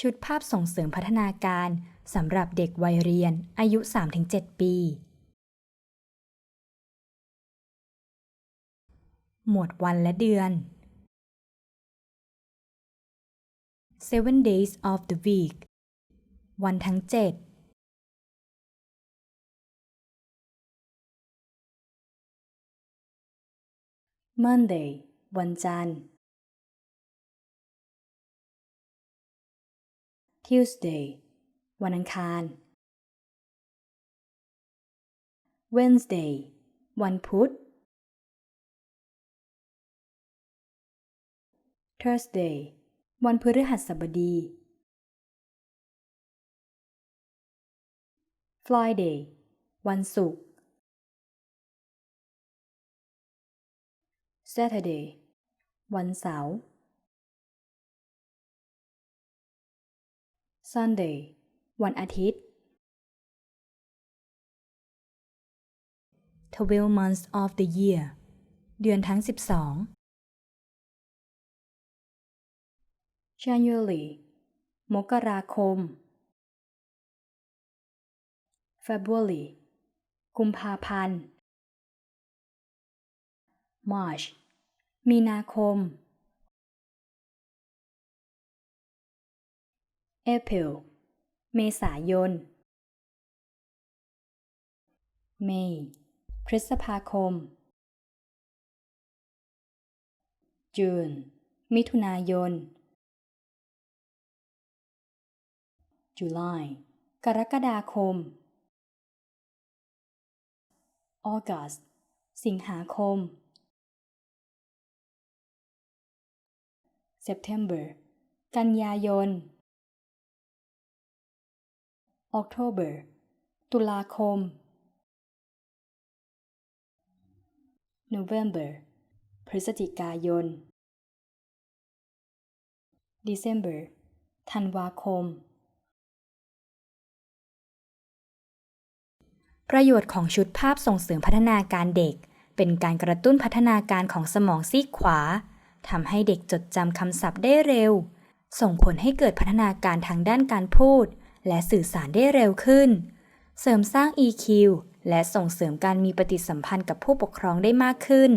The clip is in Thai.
ชุดภาพส่งเสริมพัฒนาการสำหรับเด็กวัยเรียนอายุ 3-7 ปี หมวดวันและเดือน Seven days of the week วันทั้ง 7 Monday วันจันทร์ Tuesday วันอังคาร Wednesday วันพุธ Thursday วันพฤหัสบดี Friday วันศุกร์ Saturday วันเสาร์ Sunday วันอาทิตย์12 months of the year เดือนทั้ง 12 January มกราคม February กุมภาพันธ์ March มีนาคม April เมษายน May พฤษภาคม June มิถุนายน July กรกฎาคม August สิงหาคม September กันยายน October ตุลาคม November พฤศจิกายน December ธันวาคม ประโยชน์ของชุดภาพส่งเสริมพัฒนาการเด็ก เป็นการกระตุ้นพัฒนาการของสมองซีกขวาทำให้เด็กจดจำคำศัพท์ได้เร็ว ส่งผลให้เกิดพัฒนาการทางด้านการพูด และสื่อสารได้เร็วขึ้น เสริมสร้าง EQ และส่งเสริมการมีปฏิสัมพันธ์กับผู้ปกครองได้มากขึ้น